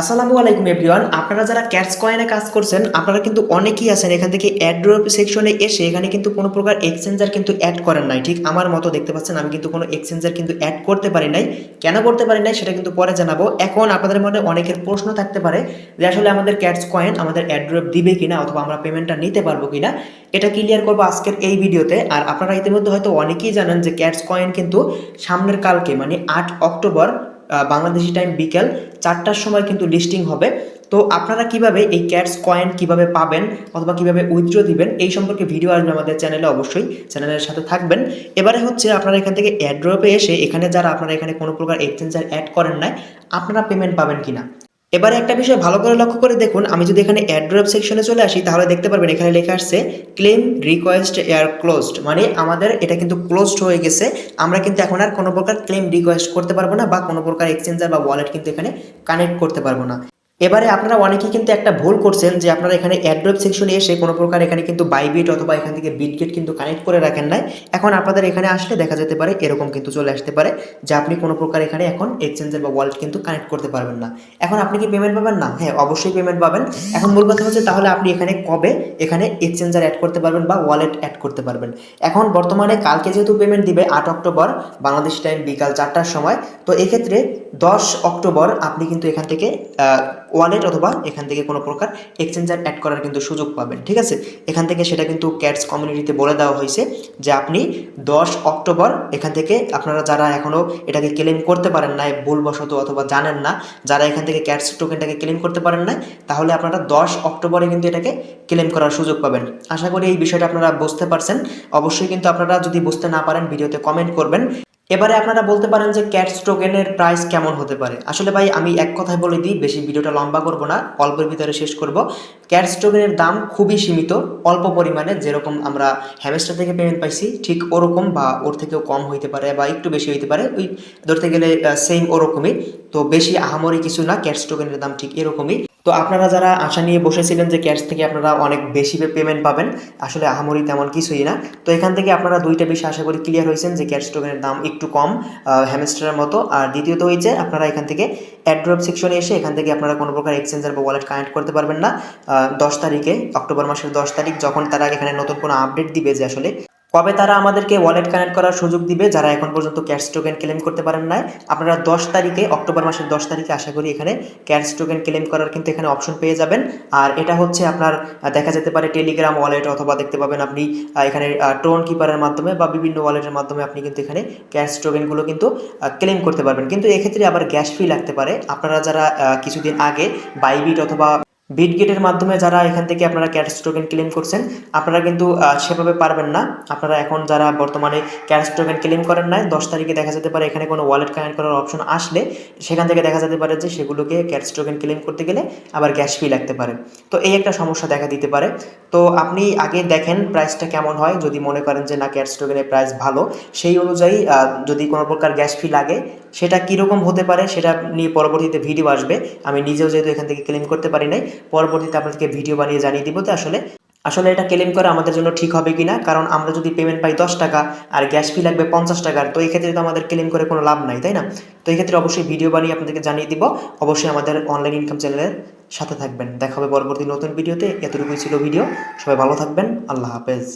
আসসালামু আলাইকুম এভরিওয়ান। আপনারা যারা ক্যাটস কয়েনে কাজ করছেন, আপনারা কিন্তু অনেকেই আছেন এখান থেকে অ্যাড ড্রপ সেকশনে এসে এখানে কিন্তু কোনো প্রকার এক্সচেঞ্জার কিন্তু অ্যাড করেন নাই। ঠিক আমার মতো দেখতে পাচ্ছেন, আমি কিন্তু কোনো এক্সচেঞ্জার কিন্তু অ্যাড করতে পারি নাই। কেন করতে পারি নাই সেটা কিন্তু পরে জানাব। এখন আপনাদের মনে অনেকের প্রশ্ন থাকতে পারে যে আসলে আমাদের ক্যাটস কয়েন আমাদের অ্যাড ড্রপ দিবে কিনা অথবা আমরা পেমেন্টটা নিতে পারব কিনা, এটা ক্লিয়ার করব আজকের এই ভিডিওতে। আর আপনারা ইতিমধ্যে হয়তো অনেকেই জানেন যে ক্যাটস কয়েন কিন্তু সামনের কালকে মানে আট অক্টোবর বাংলাদেশি টাইম বিকেল চারটার সময় কিন্তু লিস্টিং হবে। তো আপনারা কীভাবে এই ক্যাটস কয়েন কীভাবে পাবেন অথবা কীভাবে উইথড্র দিবেন, এই সম্পর্কে ভিডিও আসবে আমাদের চ্যানেলে অবশ্যই। চ্যানেলের সাথে থাকবেন। এবারে হচ্ছে আপনারা এখান থেকে অ্যাড্রপে এসে এখানে যারা আপনারা এখানে কোনো প্রকার এক্সচেঞ্জার অ্যাড করেন নাই, আপনারা পেমেন্ট পাবেন কিনা? এবারে একটা বিষয় ভালো করে লক্ষ্য করে দেখুন, আমি যদি এখানে অ্যাড্রপ সেকশনে চলে আসি, তাহলে দেখতে পারবেন এখানে লেখা আসছে ক্লেম রিকোয়েস্ট এয়ার ক্লোজড মানে আমাদের এটা কিন্তু ক্লোজড হয়ে গেছে। আমরা কিন্তু এখন আর কোনো প্রকার ক্লেম রিকোয়েস্ট করতে পারব না বা কোনো প্রকার এক্সচেঞ্জার বা ওয়ালেট কিন্তু এখানে কানেক্ট করতে পারব না। এবারে আপনারা অনেকেই কিন্তু একটা ভুল করছেন যে আপনারা এখানে অ্যাড্রপ সেকশনে এসে কোনো প্রকার এখানে কিন্তু বাইবিট অথবা এখান থেকে বিটগেট কিন্তু কানেক্ট করে রাখেন নাই। এখন আপনাদের এখানে আসলে দেখা যেতে পারে এরকম কিন্তু চলে আসতে পারে যে আপনি কোনো প্রকার এখানে এখন এক্সচেঞ্জের বা ওয়ালেট কিন্তু কানেক্ট করতে পারবেন না। এখন আপনি কি পেমেন্ট পাবেন? না। হ্যাঁ অবশ্যই পেমেন্ট পাবেন। এখন মূল কথা হচ্ছে তাহলে আপনি এখানে কবে এখানে এক্সচেঞ্জার অ্যাড করতে পারবেন বা ওয়ালেট অ্যাড করতে পারবেন। এখন বর্তমানে কালকে যেহেতু পেমেন্ট দিবে আট অক্টোবর, বাংলাদেশ টাইম বিকাল চারটার সময়, তো এক্ষেত্রে দশ অক্টোবর আপনি কিন্তু এখান থেকে ওয়ালেট অথবা এখান থেকে কোনো প্রকার এক্সচেঞ্জার অ্যাড করার কিন্তু সুযোগ পাবেন, ঠিক আছে? এখান থেকে সেটা কিন্তু ক্যাটস কমিউনিটিতে বলে দেওয়া হয়েছে যে আপনি দশ অক্টোবর এখান থেকে আপনারা যারা এখনও এটাকে ক্লেম করতে পারেন না ভুলবশত অথবা জানেন না, যারা এখান থেকে ক্যাটস টোকেনটাকে ক্লেম করতে পারেন না তাহলে আপনারা দশ অক্টোবরে কিন্তু এটাকে ক্লেম করার সুযোগ পাবেন। আশা করি এই বিষয়টা আপনারা বুঝতে পারছেন। অবশ্যই কিন্তু আপনারা যদি বুঝতে না পারেন, ভিডিওতে কমেন্ট করবেন। এবারে আপনারা বলতে পারেন যে ক্যাটস টোকেনের প্রাইস কেমন হতে পারে। আসলে ভাই, আমি এক কথায় বলে দিই, বেশি ভিডিওটা লম্বা করব না, অল্পের ভিতরে শেষ করব। ক্যাটস টোকেনের দাম খুবই সীমিত, অল্প পরিমাণে, যেরকম আমরা হ্যামেস্টার থেকে পেমেন্ট পাইছি, ঠিক ওরকম বা ওর থেকেও কম হইতে পারে বা একটু বেশি হইতে পারে, ওই ধরতে গেলে সেম ওরকমই। তো বেশি আহামরি কিছু না ক্যাটস টোকেনের দাম ঠিক এরকমই। তো আপনারা যারা আশা নিয়ে বসেছিলেন যে ক্যাশ থেকে আপনারা অনেক বেশি পেমেন্ট পাবেন, আসলে আহামরি তেমন কিছুই না। তো এখান থেকে আপনারা দুইটা বিষয় আশা করি ক্লিয়ার হয়েছেন যে ক্যাশ টোকেনের দাম একটু কম হ্যামস্টারের মতো। আর দ্বিতীয়ত হয়েছে, আপনারা এখান থেকে অ্যাড্রপ সেকশনে এসে এখান থেকে আপনারা কোনো প্রকার এক্সচেঞ্জার বা ওয়ালেট কানেক্ট করতে পারবেন না। দশ তারিখে, অক্টোবর মাসের দশ তারিখ, যখন তারা এখানে নতুন কোনো আপডেট দিবে যে আসলে কবে তারা আমাদেরকে ওয়ালেট কানেক্ট করার সুযোগ দিবে যারা এখন পর্যন্ত ক্যাশ টোকেন ক্লেম করতে পারেন নাই, আপনারা দশ তারিখে, অক্টোবর মাসের দশ তারিখে আশা করি এখানে ক্যাশ টোকেন ক্লেম করার কিন্তু এখানে অপশন পেয়ে যাবেন। আর এটা হচ্ছে আপনার দেখা যেতে পারে টেলিগ্রাম ওয়ালেট অথবা দেখতে পাবেন আপনি এখানে টোন কিপারের মাধ্যমে বা বিভিন্ন ওয়ালেটের মাধ্যমে আপনি কিন্তু এখানে ক্যাশ টোকেনগুলো কিন্তু ক্লেম করতে পারবেন। কিন্তু এক্ষেত্রে আবার গ্যাস ফি লাগতে পারে। আপনারা যারা কিছুদিন আগে বাইবিট অথবা বিটগেটের মাধ্যমে যারা এখান থেকে আপনারা ক্যাশ টোকেন ক্লেম করছেন, আপনারা কিন্তু সেভাবে পারবেন না। আপনারা এখন যারা বর্তমানে ক্যাশ টোকেন ক্লেম করেন নাই, দশ তারিখে দেখা যেতে পারে এখানে কোনো ওয়ালেট কানেক্ট করার অপশন আসলে, সেখান থেকে দেখা যেতে পারে যে সেগুলোকে ক্যাশ টোকেন ক্লেম করতে গেলে আবার গ্যাস ফি লাগতে পারে। তো এই একটা সমস্যা দেখা দিতে পারে। তো আপনি আগে দেখেন প্রাইসটা কেমন হয়, যদি মনে করেন যে না ক্যাশ টোকেনের প্রাইস ভালো, সেই অনুযায়ী যদি কোনো প্রকার গ্যাস ফি লাগে সেটা কীরকম হতে পারে সেটা নিয়ে পরবর্তীতে ভিডিও আসবে। আমি নিজেও যেহেতু এখান থেকে ক্লেম করতে পারি নাই, পরবর্তীতে আপনাদেরকে ভিডিও বানিয়ে জানিয়ে দিব তো আসলে আসলে এটা ক্লেম করা আমাদের জন্য ঠিক হবে কিনা। কারণ আমরা যদি পেমেন্ট পাই দশ টাকা আর গ্যাস ফি লাগবে পঞ্চাশ টাকার তো এই ক্ষেত্রে তো আমাদের ক্লেম করে কোনো লাভ নাই, তাই না? তো এই ক্ষেত্রে অবশ্যই ভিডিও বানিয়ে আপনাদেরকে জানিয়ে দিব। অবশ্যই আমাদের অনলাইন ইনকাম চ্যানেলের সাথে থাকবেন। দেখা হবে পরবর্তী নতুন ভিডিওতে এতটুকুই ছিল ভিডিও সবাই ভালো থাকবেন। আল্লাহ হাফেজ।